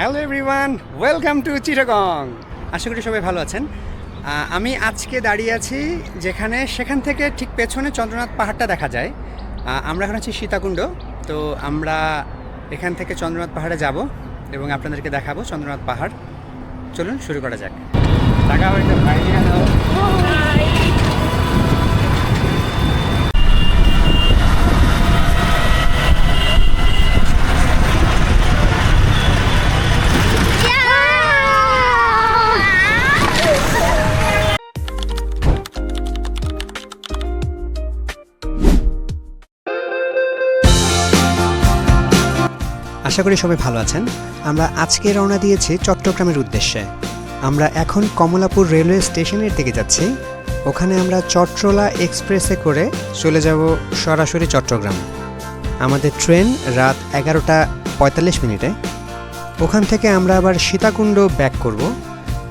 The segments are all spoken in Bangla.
Hello everyone welcome to Chittagong আশা করি সবাই ভালো আছেন। আমি আজকে দাঁড়িয়ে আছি যেখানে সেখান থেকে ঠিক পেছনে চন্দ্রনাথ পাহাড়টা দেখা যায়। আমরা এখন আছি সীতাকুণ্ড, তো আমরা এখান থেকে চন্দ্রনাথ পাহাড়ে যাব এবং আপনাদেরকে দেখাবো চন্দ্রনাথ পাহাড়। চলুন শুরু করা যাক। টাকা হয়তো আশা করি সবাই ভালো আছেন। আমরা আজকে রওনা দিয়েছি চট্টগ্রামের উদ্দেশ্যে। আমরা এখন কমলাপুর রেলওয়ে স্টেশনের দিকে যাচ্ছি। ওখানে আমরা চট্টলা এক্সপ্রেসে করে চলে যাব সরাসরি চট্টগ্রাম। আমাদের ট্রেন রাত এগারোটা পঁয়তাল্লিশ মিনিটে। ওখান থেকে আমরা আবার সীতাকুণ্ড ব্যাক করব।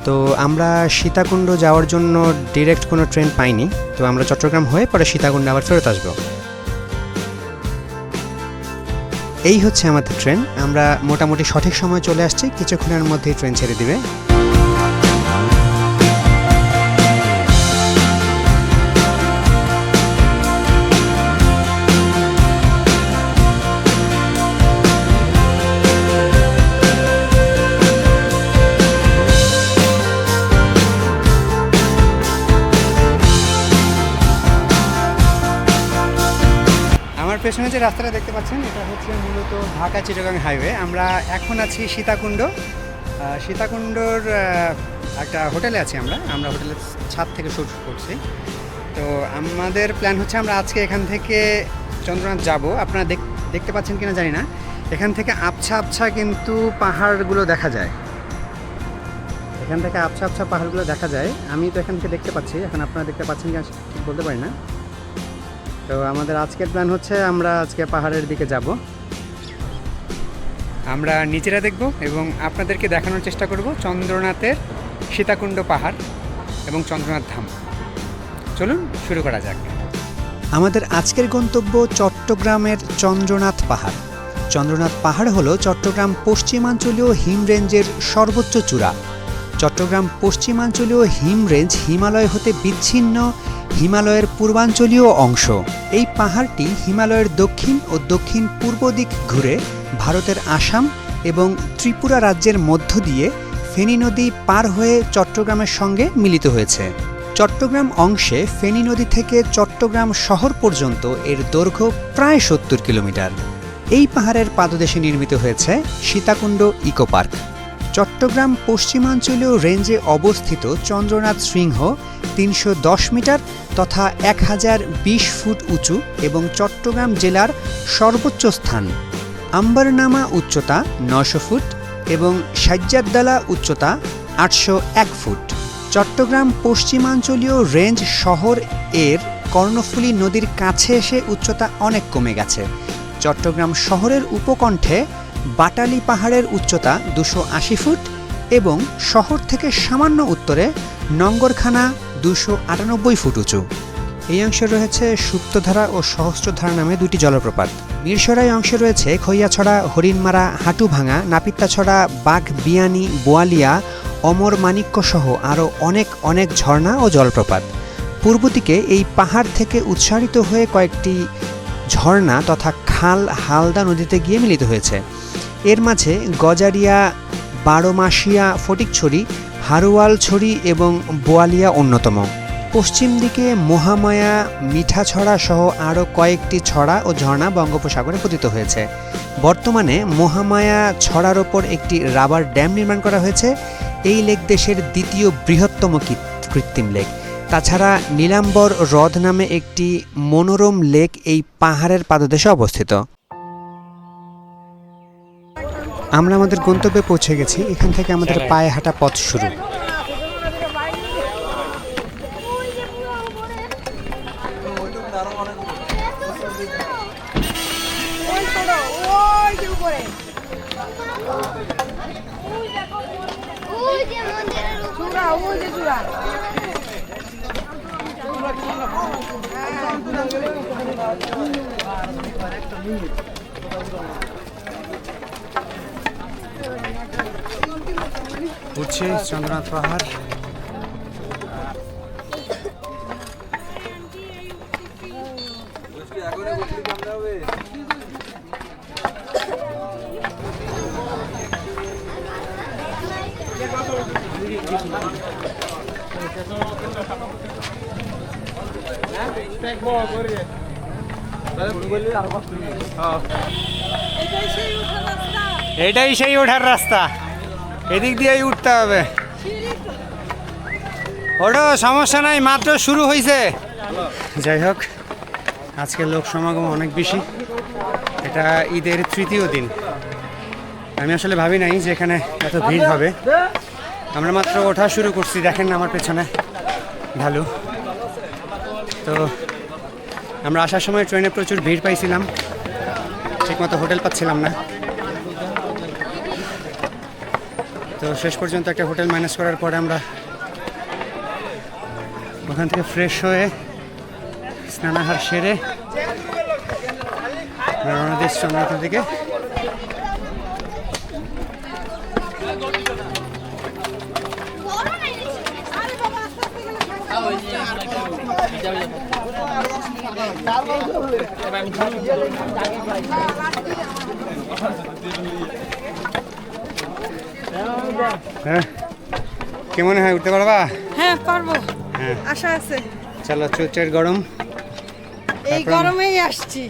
তো আমরা সীতাকুণ্ড যাওয়ার জন্য ডিরেক্ট কোনো ট্রেন পাইনি। তো আমরা চট্টগ্রাম হয়ে পরে সীতাকুণ্ড আবার ফেরত আসব। এই হচ্ছে আমাদের ট্রেন। আমরা মোটামুটি সঠিক সময় চলে আসছি। কিছুক্ষণের মধ্যেই ট্রেন ছেড়ে দিবে। পেছনে যে রাস্তাটা দেখতে পাচ্ছেন, এটা হচ্ছে মূলত ঢাকা চিটাগাং হাইওয়ে। আমরা এখন আছি সীতাকুণ্ড। সীতাকুণ্ডর একটা হোটেলে আছি আমরা। আমরা হোটেলের ছাদ থেকে শুট করছি। তো আমাদের প্ল্যান হচ্ছে আমরা আজকে এখান থেকে চন্দ্রনাথ যাব। আপনারা দেখ- দেখতে পাচ্ছেন কিনা জানি না। এখান থেকে আবছা আবছা কিন্তু পাহাড়গুলো দেখা যায়। এখান থেকে আবছা আবছা পাহাড়গুলো দেখা যায়। আমি তো এখান থেকে দেখতে পাচ্ছি। এখন আপনারা দেখতে পাচ্ছেন কিনা ঠিক বলতে পারি না। তো আমাদের আজকের প্ল্যান হচ্ছে আমরা আজকে পাহাড়ের দিকে যাব। আমরা নিচেরা দেখব এবং আপনাদেরকে দেখানোর চেষ্টা করব চন্দ্রনাথের সীতাকুণ্ড পাহাড় এবং চন্দ্রনাথ ধাম। চলুন শুরু করা যাক। আমাদের আজকের গন্তব্য চট্টগ্রামের চন্দ্রনাথ পাহাড়। চন্দ্রনাথ পাহাড় হলো চট্টগ্রাম পশ্চিমাঞ্চলীয় হিম রেঞ্জের সর্বোচ্চ চূড়া। চট্টগ্রাম পশ্চিমাঞ্চলীয় হিম রেঞ্জ হিমালয় হতে বিচ্ছিন্ন হিমালয়ের পূর্বাঞ্চলীয় অংশ। এই পাহাড়টি হিমালয়ের দক্ষিণ ও দক্ষিণ পূর্ব দিক ঘুরে ভারতের আসাম এবং ত্রিপুরা রাজ্যের মধ্য দিয়ে ফেনী নদী পার হয়ে চট্টগ্রামের সঙ্গে মিলিত হয়েছে। চট্টগ্রাম অংশে ফেনী নদী থেকে চট্টগ্রাম শহর পর্যন্ত এর দৈর্ঘ্য প্রায় সত্তর কিলোমিটার। এই পাহাড়ের পাদদেশে নির্মিত হয়েছে সীতাকুণ্ড ইকো পার্ক। চট্টগ্রাম পশ্চিমাঞ্চলীয় রেঞ্জে অবস্থিত চন্দ্রনাথ সিংহ তিনশো দশ মিটার তথা এক হাজার বিশ ফুট উঁচু এবং চট্টগ্রাম জেলার সর্বোচ্চ স্থান। আম্বারনামা উচ্চতা নশো ফুট এবং সাজ্জাদ্দালা উচ্চতা আটশো এক ফুট। চট্টগ্রাম পশ্চিমাঞ্চলীয় রেঞ্জ শহর এর কর্ণফুলী নদীর কাছে এসে উচ্চতা অনেক কমে গেছে। চট্টগ্রাম শহরের উপকণ্ঠে বাটালি পাহাড়ের উচ্চতা দুশো আশি ফুট এবং শহর থেকে সামান্য উত্তরে নঙ্গরখানা দুশো আটানব্বই ফুট উঁচু। এই অংশে রয়েছে সুপ্তধারা ও সহস্রধারা নামে দুটি জলপ্রপাত। মিরসরাই অংশে রয়েছে খৈয়াছড়া, হরিণমারা, হাটুভাঙা নাপিতাছড়া বাঘ বিয়ানি বোয়ালিয়া অমর মাণিক্য সহ আরও অনেক অনেক ঝর্ণা ও জলপ্রপাত। পূর্ব দিকে এই পাহাড় থেকে উৎসারিত হয়ে কয়েকটি ঝর্ণা তথা খাল হালদা নদীতে গিয়ে মিলিত হয়েছে। এর মাঝে গজারিয়া, বারোমাসিয়া, ফটিকছড়ি, হারোয়ালছড়ি এবং বোয়ালিয়া অন্যতম। পশ্চিম দিকে মহামায়া, মিঠাছড়া সহ আরও কয়েকটি ছড়া ও ঝর্ণা বঙ্গোপসাগরে পতিত হয়েছে। বর্তমানে মহামায়া ছড়ার ওপর একটি রাবার ড্যাম নির্মাণ করা হয়েছে। এই লেক দেশের দ্বিতীয় বৃহত্তম কৃত্রিম লেক। তাছাড়া নীলাম্বর হ্রদ নামে একটি মনোরম লেক এই পাহাড়ের পাদদেশে অবস্থিত। আমরা আমাদের গন্তব্যে পৌঁছে গেছি। এখান থেকে আমাদের পায়ে হাঁটা পথ শুরু। ওই ছোট ওই যে উপরে ওই যে মন্দিরের উপর চূড়া ওই যে চূড়া উঠছে চন্দ্রনাথ পাহাড়। এটাই সেই ওঠার রাস্তা। এদিক দিয়েই উঠতে হবে। ওটা সমস্যা নাই, মাত্র শুরু হয়েছে যাই হোক, আজকে লোক সমাগম অনেক বেশি। এটা ঈদের তৃতীয় দিন। আমি আসলে ভাবি নাই যে এখানে এত ভিড় হবে। আমরা মাত্র ওঠা শুরু করছি, দেখেন আমার পেছনে ঢালু। তো, আমরা আসার সময় ট্রেনে প্রচুর ভিড় পাইছিলাম। ঠিকমতো হোটেল পাচ্ছিলাম না। তো শেষ পর্যন্ত একটা হোটেল ম্যানেজ করার পরে আমরা ওখান থেকে ফ্রেশ হয়ে স্নানাহার সেরে আমরা রওনা দিচ্ছি চন্দ্রনাথের দিকে হ্যাঁ? কি মনে হয়? উঠতে পারবা? হ্যাঁ পারব। হ্যাঁ। আশা আছে। চলো চুচের গরম। এই গরমেই আসছি।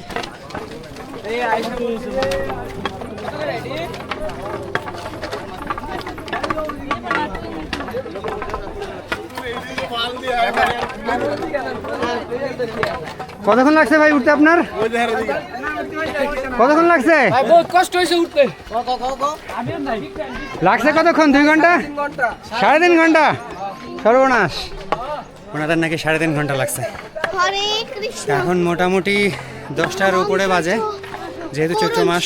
কতক্ষণ লাগছে ভাই উঠতে আপনার? কতক্ষণ লাগছে? কষ্ট হয়েছে উঠতে। লাগছে কতক্ষণ? দুই ঘণ্টা? সাড়ে তিন ঘণ্টা? সর্বনাশ। ওনাদের নাকি সাড়ে তিন ঘণ্টা লাগছে। এখন মোটামুটি দশটার উপরে বাজে যেহেতু চৈত্র মাস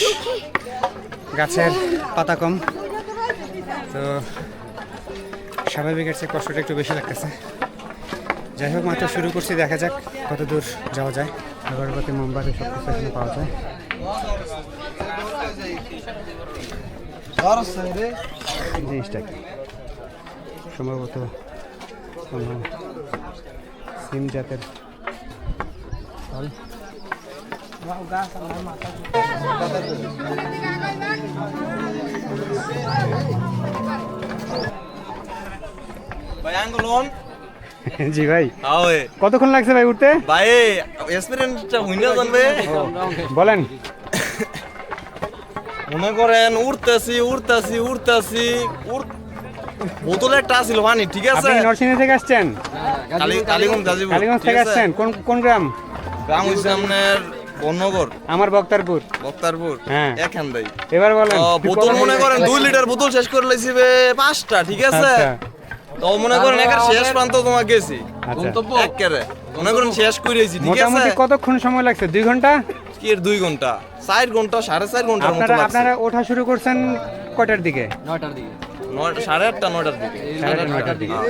গাছের পাতা কম তো স্বাভাবিকের চেয়ে কষ্টটা একটু বেশি লাগতেছে। যাই হোক মাত্র শুরু করছি দেখা যাক কত দূর যাওয়া যায়। আগরবাতি মোমবাতি সব কিছু এখানে পাওয়া যায়। জিনিসটা কি সম্ভবত সিম জাতের ফল। জি ভাই। কতক্ষণ লাগছে ভাই উঠতে? ভাই বলেন। মনে করেন উড়তেছি উড়তেছি উড়তেছি উড় বোতলে একটা আছিল পানি ঠিক আছে? আপনি নরসিংদী থেকে আসছেন? কালীগঞ্জ গাজীপুর কালীগঞ্জ থেকে আসছেন। কোন কোন গ্রাম? গ্রাম হইছে আপনার বননগর। আমার বক্তারপুর। বক্তারপুর। হ্যাঁ। এখান দেই এবার বলেন বোতল মনে করেন দুই লিটার বোতল শেষ করে লাইছি বে পাঁচটা ঠিক আছে? আচ্ছা। তো মনে করেন একার শেষ প্রান্ত তোমার গেছি। আচ্ছা। একেবারে মনে করেন শেষ করেছি ঠিক আছে? মোটামুটি কতক্ষণ সময় লাগছে? দুই ঘণ্টা? কি এর দুই ঘণ্টা চার ঘণ্টা সাড়ে চার ঘণ্টা আপনারা আপনারা ওঠা শুরু করছেন কটার দিকে? নয়টার দিকে। সাড়ে আটটা নয়টার দিকে। হ্যাঁ,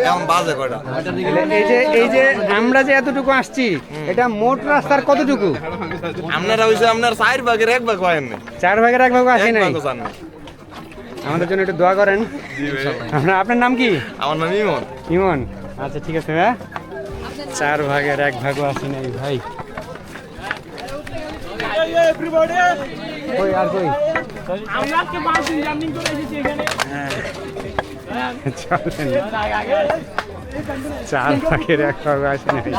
এখন বাজে কয়টা? নয়টার দিকে। তাহলে এই যে এই যে আমরা যে এতটুকু আসছি এটা মোট রাস্তার কতটুকু? আপনারা হইছে আপনার চার ভাগের এক ভাগ হয় চার ভাগের এক ভাগ আসি নাই? না। আমাদের জন্য একটু দোয়া করেন। আপনার আপনার নাম কি? আমার নাম ইমন। ইমন। আচ্ছা ঠিক আছে ভাইয়া চার ভাগের এক ভাগও আসি নাই ভাই। কই আর কই? আমরা আজকে পাঁচ দিন জার্নি করে এসেছি এখানে। চার এক আসি কি?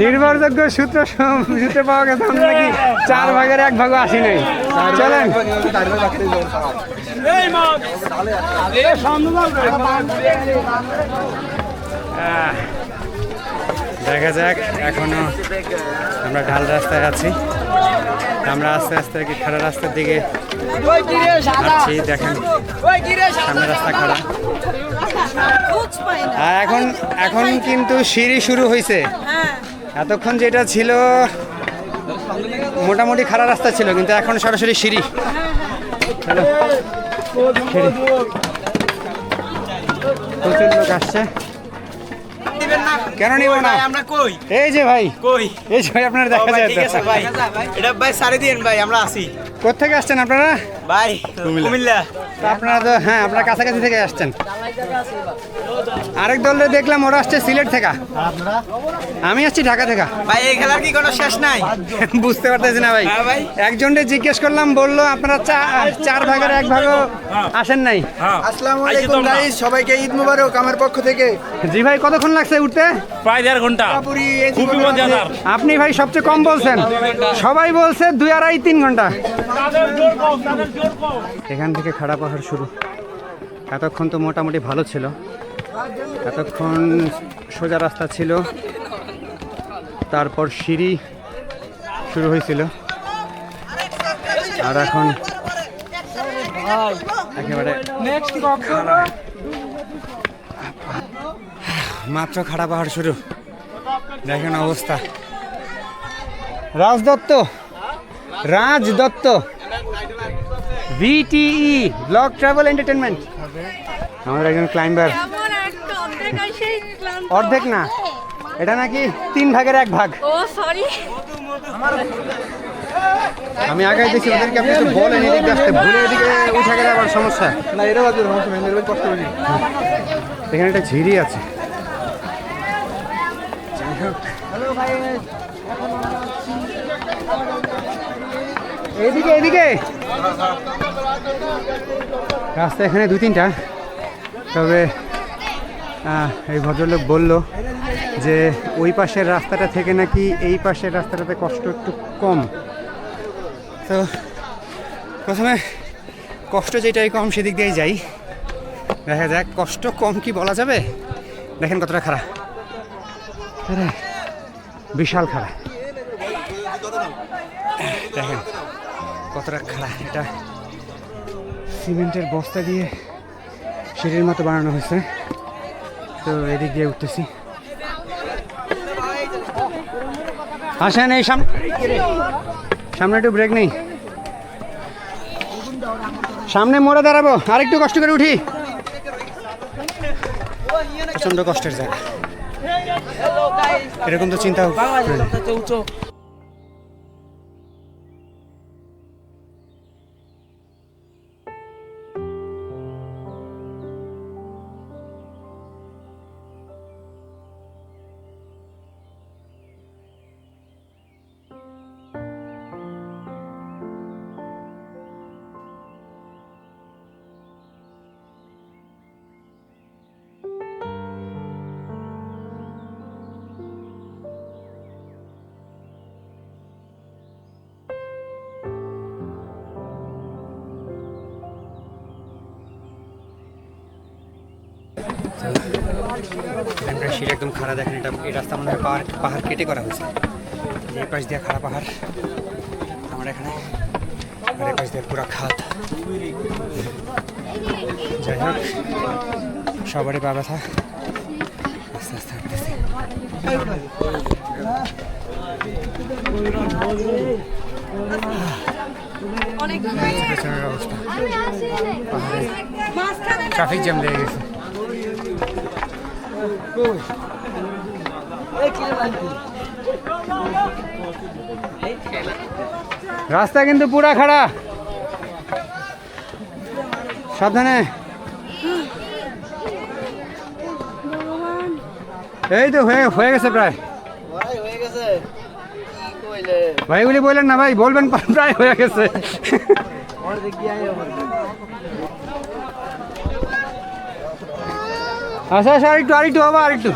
নির্ভরযোগ্য সূত্র সূত্রে পাওয়া গেছে আমরা নাকি চার ভাগের এক ভাগও আসি নাই। চলেন। আহ, দেখা যাক, এখনও আমরা ঢাল রাস্তায় আছি। আমরা আস্তে আস্তে কি খাড়া রাস্তার দিকে রে দেখেন। সামনে রাস্তা আর এখন এখন কিন্তু সিঁড়ি শুরু হয়েছে হ্যাঁ এতক্ষণ যেটা ছিল, মোটামুটি খাড়া রাস্তা ছিল, কিন্তু এখন সরাসরি সিঁড়ি। প্রচুর লোক আসছে। কেন নিব না? আমরা কই? এই যে ভাই। কই? এই যে ভাই আপনার দেখা যায় ঠিক আছে ভাই। এটা ভাই সাড়ে দিন ভাই আমরা আসি। কোথেকে আসছেন আপনারা? ভাই কুমিল্লা। তা আপনারা তো হ্যাঁ আপনারা কাছাকাছি থেকে আসছেন। আরেক দলে দেখলাম ওরা আসছে সিলেট থেকে। আমি আসছি ঢাকা থেকে। ভাই এই খেলার কি কোনো শেষ নাই? বুঝতে পারতেছি না ভাই। হ্যাঁ ভাই। একজনকে জিজ্ঞেস করলাম বলল আপনারা চা- চার ভাগের এক ভাগও আসেন নাই? আসসালামু আলাইকুম গাইস সবাইকে ঈদ মুবারক আমার পক্ষ থেকে। জি ভাই কতক্ষণ লাগছে উঠতে? প্রায় দেড় ঘণ্টা। আপনি ভাই সবচেয়ে কম বলছেন। সবাই বলছে দুই আড়াই তিন ঘণ্টা। এখান থেকে খাড়া পাহাড় শুরু। এতক্ষণ তো মোটামুটি ভালো ছিল। এতক্ষণ সোজা রাস্তা ছিল। তারপর সিঁড়ি শুরু হয়েছিল। আর এখন একেবারে মাত্র খাড়া পাহাড় শুরু। দেখেন অবস্থা। Raj Dutta Raj Dutta VTE blog travel entertainment আমাদের একজন ক্লাইম্বার অর্ধেক না। এটা নাকি তিন ভাগের এক ভাগ। ও সরি আমি আগে দেখছি ওদেরকে আপনি একটু বলেন এদিক আসতে ভুলে এদিকে উঠে গেলে আবার সমস্যা। না এটা বাজে সমস্যা নেই এর কষ্ট করি। এখানে একটা ঝিরি আছে। যাই হোক। এইদিকে এদিকে। রাস্তা এখানে দু তিনটা। তবে এই ভদ্রলোক বলল যে, ওই পাশের রাস্তাটা থেকে নাকি এই পাশের রাস্তাটাতে কষ্ট একটু কম। তো, প্রথমে কষ্ট যেটাই কম, সেদিক দিয়েই যাই। দেখা যাক, কষ্ট কম কি বলা যাবে? দেখেন কতটা খারাপ বিশাল খারাপ দেখেন। কতটা খারাপ? এটা সিমেন্টের বস্তা দিয়ে সিঁড়ির মতো বানানো হয়েছে। তো এদিক দিয়ে উঠতেছি। আসেন এই সামনে সামনে একটু ব্রেক নেই। সামনে মোড়ে দাঁড়াবো। আরেকটু কষ্ট করে উঠি। প্রচণ্ড কষ্টের জায়গা। এরকম তো চিন্তা এখানকার সিঁড়ি একদম খাড়া দেখেন এটা এই রাস্তা মনে হয় পাহাড় পাহাড় কেটে করা হয়েছে। এই পাশ দিয়ে খাড়া পাহাড় আমার এখানে আর এই পাশ দিয়ে পুরো খাত। যাই হোক সবারই পা ব্যথা। আস্তে আস্তে হাঁটতেছি। অবস্থা। মাঝখানে ট্রাফিক জ্যাম লেগে গেছে। রাস্তা কিন্তু পুরা খাড়া। সাবধানে। এই তো হয়ে হয়ে গেছে প্রায়। ভাই এগুলি বললেন না ভাই, বলবেন প্রায় হয়ে গেছে অর্ধেক গিয়ে আমার আচ্ছা আচ্ছা আরেকটু আরেকটু বাবা, আরেকটু।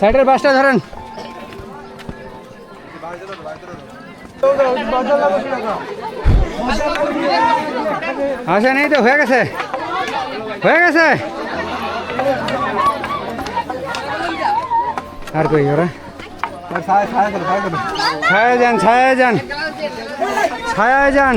সাইডের বাসটা ধরেন। আচ্ছা নেই তো, হয়ে গেছে। হয়ে গেছে। আর কই ওরা? ছায়া যান ছায়া যান। ছায়া যান।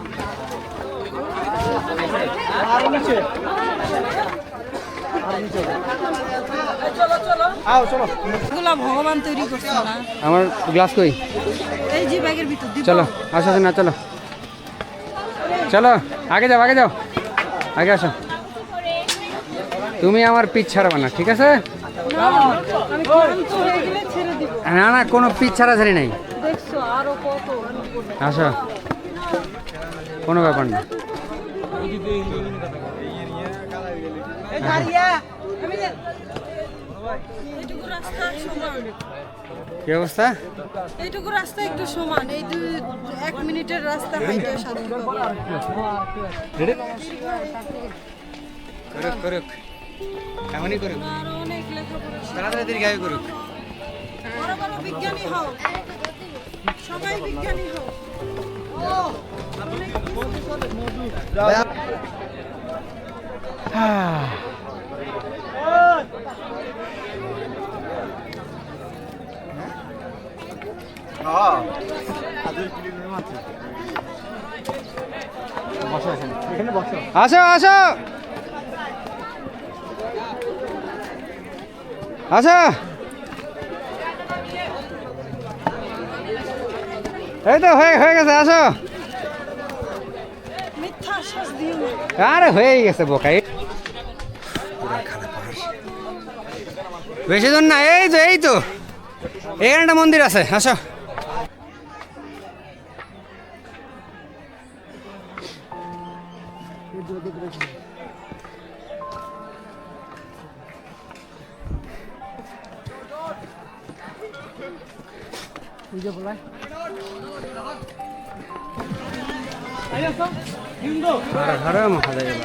ভগবান তৈরি করছে আমার গ্লাস কই? এই যে ব্যাগের ভিতর চলো আসো না চলো। চলো আগে যাও আগে যাও। আগে আসো। তুমি আমার পিছ ছাড়বে না ঠিক আছে? না না কোনো পিছ ছাড়া ছাড়ি নাই আসো। কোনো ব্যাপার না। কি অবস্থা? এইটুকু রাস্তা একটু সমান এই দুই এক মিনিটের রাস্তা হাইটে পাবো করুক করুক। এমনই। তাড়াতাড়ি দীর্ঘায়ু করুক। বড় বড় বিজ্ঞানী হও। সবাই বিজ্ঞানী হও Baik. Ha. Ah. Ada pilih nama tu. Bosok sini. Kena bosok. Asok, asok. Asok. এই তো হয়ে হয়ে গেছে আসো। আরে হয়ে গেছে বোকাই বেশি দূর না এই তো এই তো। এখানে একটা মন্দির আছে আসো। হর হর মহাদেব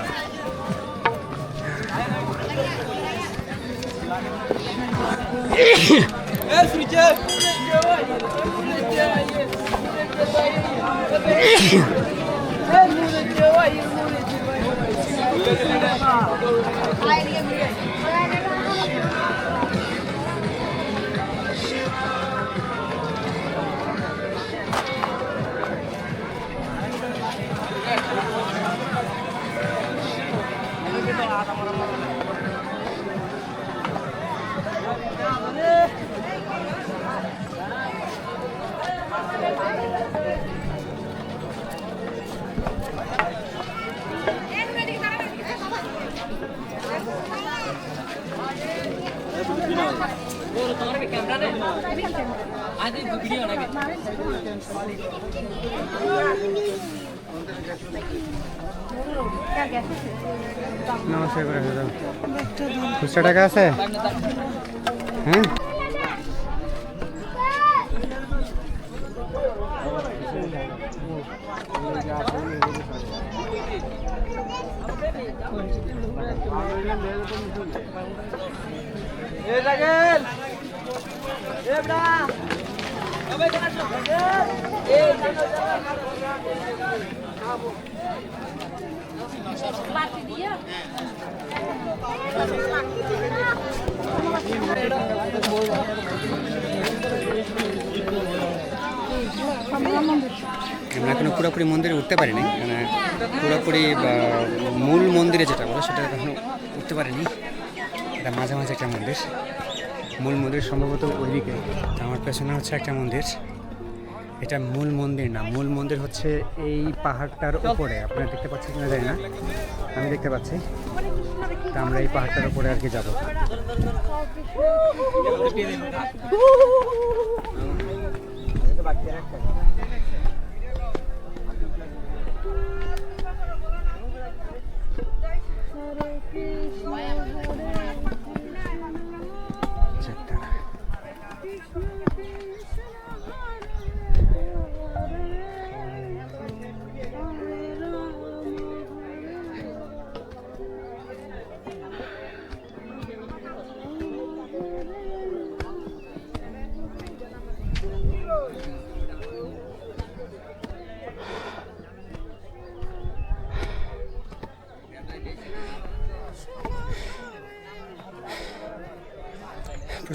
দাও খুচরা টাকা আছে হ্যাঁ আমরা এখনও পুরোপুরি মন্দিরে উঠতে পারিনি মানে পুরোপুরি মূল মন্দিরে যেটা বলে সেটা এখনও উঠতে পারিনি। এটা মাঝামাঝি একটা মন্দির। মূল মন্দির সম্ভবত ওইদিকে আমার পেছনে হচ্ছে একটা মন্দির। এটা মূল মন্দির না মূল মন্দির হচ্ছে এই পাহাড়টার উপরে। আপনারা দেখতে পাচ্ছেন কিনা জানি না। আমি দেখতে পাচ্ছি। তা আমরা এই পাহাড়টার উপরে আর কি যাব। আচ্ছা,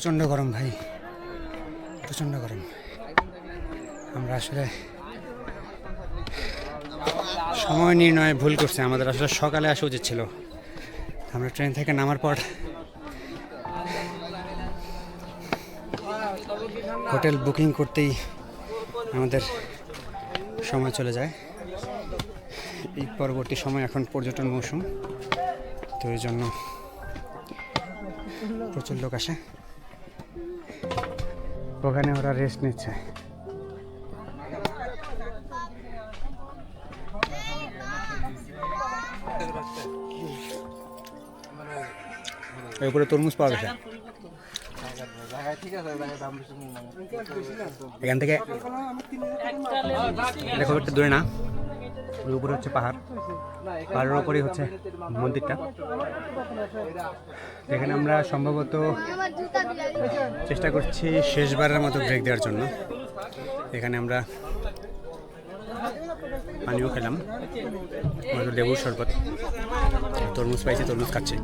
প্রচণ্ড গরম ভাই। প্রচণ্ড গরম। আমরা আসলে সময় নির্ণয়ে ভুল করছে। আমাদের আসলে সকালে আসা উচিত ছিল। আমরা ট্রেন থেকে নামার পর হোটেল বুকিং করতেই আমাদের সময় চলে যায়। এই পরবর্তী সময় এখন পর্যটন মৌসুম। তো এই জন্য প্রচুর লোক আসে। ওখানে ওরা রেস্ট নিচ্ছে। এর উপরে তরমুজ পাওয়া গেছে। এখান থেকে খুব একটা দূরে না। উপরে হচ্ছে পাহাড়। পাহাড়ের উপরেই হচ্ছে মন্দিরটা। এখানে আমরা সম্ভবত চেষ্টা করছি শেষবারের মতো ব্রেক দেওয়ার জন্য। এখানে আমরা পানিও খেলাম। লেবুর শরবত। তরমুজ পাইছে, তরমুজ খাচ্ছি।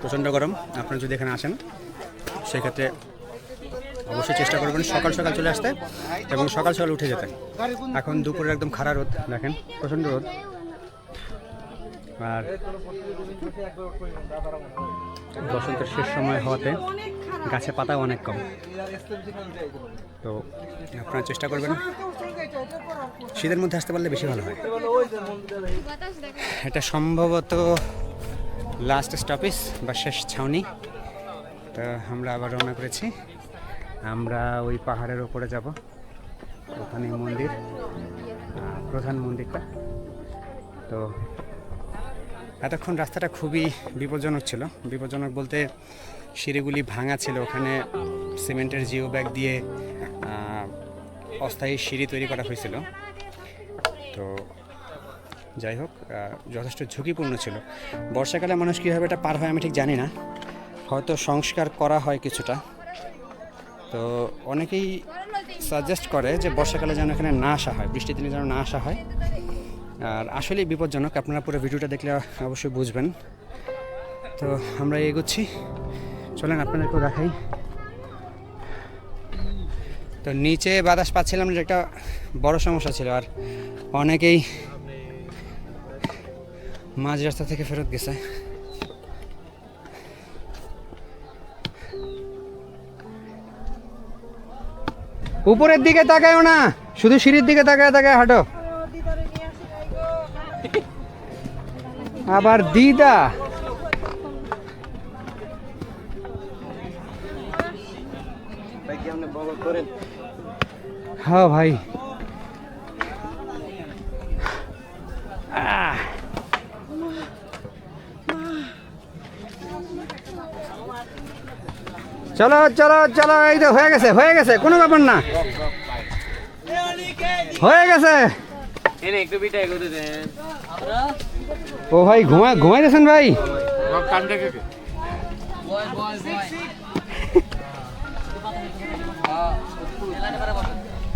প্রচণ্ড গরম। আপনারা যদি এখানে আসেন, সেক্ষেত্রে অবশ্যই চেষ্টা করবেন সকাল সকাল চলে আসতে এবং সকাল সকাল উঠে যেতে। এখন দুপুরে একদম খাড়া রোদ, দেখেন, প্রচণ্ড রোদ। আর বসন্তের শেষ সময় হওয়াতে গাছে পাতা অনেক কম। তো আপনারা চেষ্টা করবেন, শীতের মধ্যে আসতে পারলে বেশি ভালো হয়। এটা সম্ভবত লাস্ট স্টপেজ বা শেষ ছাউনি। তো আমরা আবার রওনা করেছি। আমরা ওই পাহাড়ের ওপরে যাব। ওখানে মন্দির প্রধান মন্দিরটা। তো এতক্ষণ রাস্তাটা খুবই বিপজ্জনক ছিল। বিপজ্জনক বলতে সিঁড়িগুলি ভাঙা ছিল। ওখানে সিমেন্টের জিও ব্যাগ দিয়ে অস্থায়ী সিঁড়ি তৈরি করা হয়েছিল। তো যাই হোক যথেষ্ট ঝুঁকিপূর্ণ ছিল। বর্ষাকালে মানুষ কীভাবে এটা পার হয় আমি ঠিক জানি না। হয়তো সংস্কার করা হয় কিছুটা। তো অনেকেই সাজেস্ট করে যে বর্ষাকালে যেন এখানে না আসা হয়, বৃষ্টির দিনে যেন না আসা হয়। আর আসলেই বিপজ্জনক, আপনারা পুরো ভিডিওটা দেখলে অবশ্যই বুঝবেন। তো আমরা এগোচ্ছি। চলেন আপনাদেরকেও দেখাই। তো নিচে বাতাস পাচ্ছিলাম যে একটা বড় সমস্যা ছিল, আর অনেকেই মাঝ রাস্তা থেকে ফেরত গেছে। উপরের দিকে তাকায়ও না, শুধু সিঁড়ির দিকে তাকায় তাকায় হাঁটো। আবার দিদা। হ্যাঁ ভাই। আহ। চলো চলো চলো এই তো হয়ে গেছে হয়ে গেছে কোনো ব্যাপার না। হয়ে গেছে। ও ভাই ঘুমা ঘুমাই ঘুমাইতেছেন ভাই?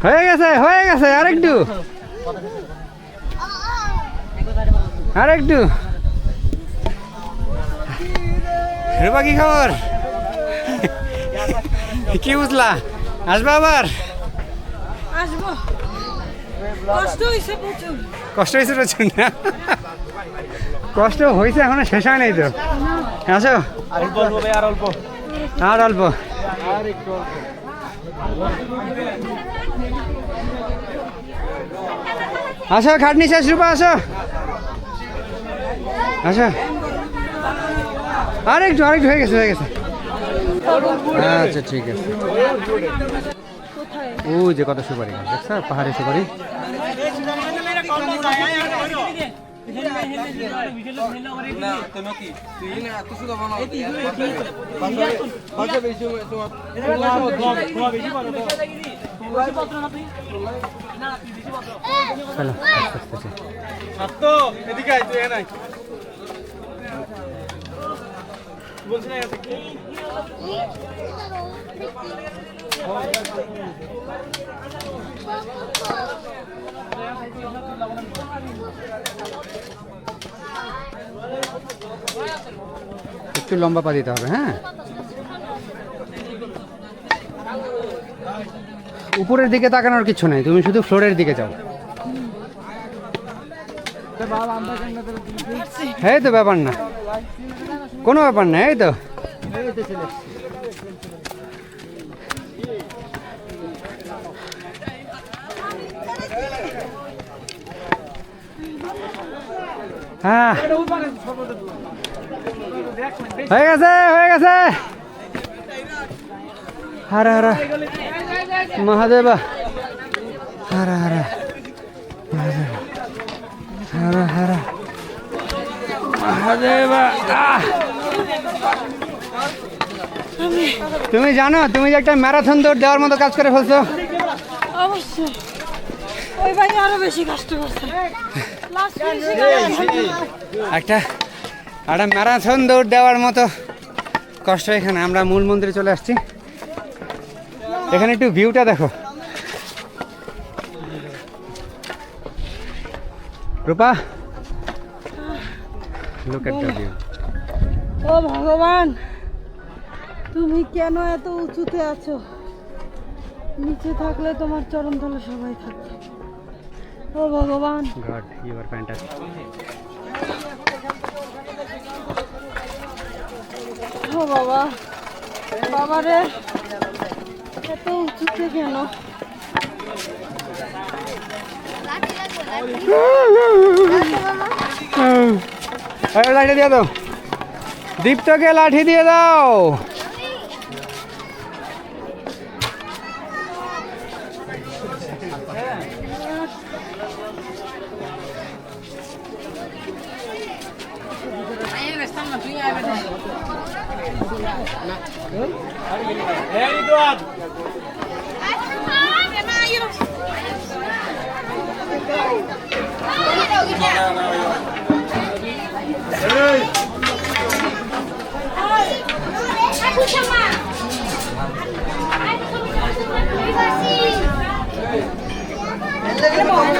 হয়ে গেছে হয়ে গেছে আরেকটু। আরেকটু। রূপা কি খবর? কি বুঝলা? আসবা আবার? আসব। কষ্ট হয়েছে প্রচুর। কষ্ট হয়েছে প্রচুর না? কষ্ট হয়েছে এখনও শেষ হয় নাই তো? আসো। আর অল্প আর অল্প। আসো খাটনি শেষ রূপা আসো। আসো। আরেকটু আরেকটু হয়ে গেছে হয়ে গেছে। আচ্ছা ঠিক আছে। ও যে কত সুপারি গাছ দেখছ? পাহাড়ি সুপারি। চলো এদিকে আয়, তুই এখানে আয়। বলছি না এখান থেকে। একটু লম্বা পা দিতে হবে হ্যাঁ? উপরের দিকে তাকানোর কিছু নেই তুমি শুধু ফ্লোরের দিকে যাও। এই তো ব্যাপার না। কোনো ব্যাপার না এই তো হ্যাঁ হয়ে গেছে হয়ে গেছে হারা হারা মহাদেবা হারা হারা মহাদেবা হারা হারা মহাদেবা আহ! তুমি জানো তুমি যে একটা ম্যারাথন দৌড় দেওয়ার মতো কাজ করে ফেলছো। অবশ্যই। ওই ভাই আরও বেশি কষ্ট করছে। একটা একটা ম্যারাথন দৌড় দেওয়ার মতো কষ্ট এখানে। আমরা মূল মন্দিরে চলে আসছি। এখানে একটু ভিউটা দেখো। Rupa look at the view ও ভগবান তুমি কেন এত উঁচুতে আছো? নিচে থাকলে তোমার চরণ তলে সবাই থাকবে। ও ভগবান। গড ইউ আর ফ্যান্টাস্টিক ও বাবা বাবা রে এত উঁচুতে কেন? লাঠি দিয়ে দাও। দীপ্তকে লাঠি দিয়ে দাও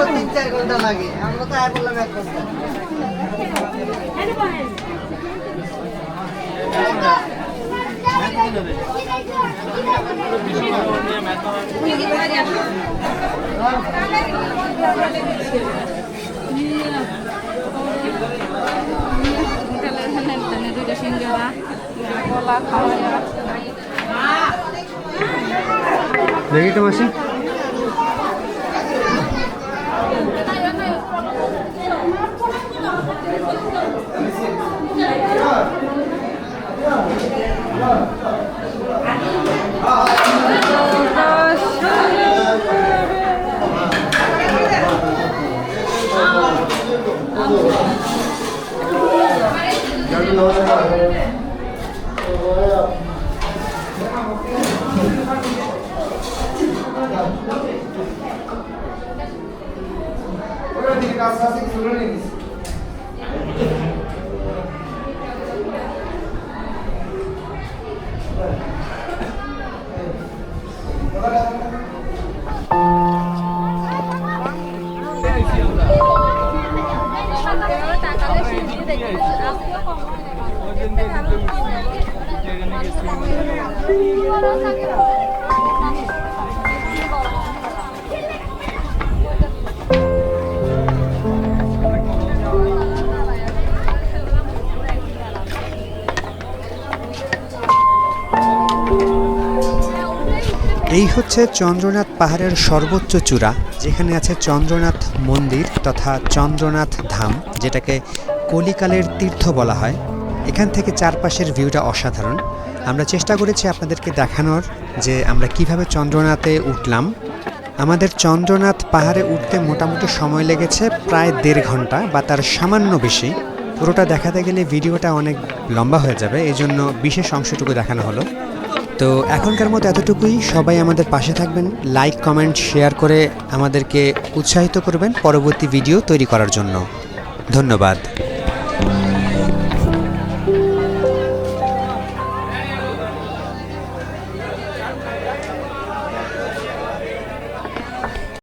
তিন চার ঘণ্টা লাগে। আমরা তো আর বললাম এক দেখি তো মাসি Gracias a Dios, এই হচ্ছে চন্দ্রনাথ পাহাড়ের সর্বোচ্চ চূড়া, যেখানে আছে চন্দ্রনাথ মন্দির তথা চন্দ্রনাথ ধাম, যেটাকে কলিকালের তীর্থ বলা হয়। এখান থেকে চারপাশের ভিউটা অসাধারণ। আমরা চেষ্টা করেছি আপনাদেরকে দেখানোর যে আমরা কীভাবে চন্দ্রনাথে উঠলাম। আমাদের চন্দ্রনাথ পাহাড়ে উঠতে মোটামুটি সময় লেগেছে প্রায় দেড় ঘণ্টা বা তার সামান্য বেশি। পুরোটা দেখাতে গেলে ভিডিওটা অনেক লম্বা হয়ে যাবে এই জন্য বিশেষ অংশটুকু দেখানো হলো। তো এখনকার মতো এতটুকুই। সবাই আমাদের পাশে থাকবেন লাইক কমেন্ট শেয়ার করে আমাদেরকে উৎসাহিত করবেন পরবর্তী ভিডিও তৈরি করার জন্য। ধন্যবাদ।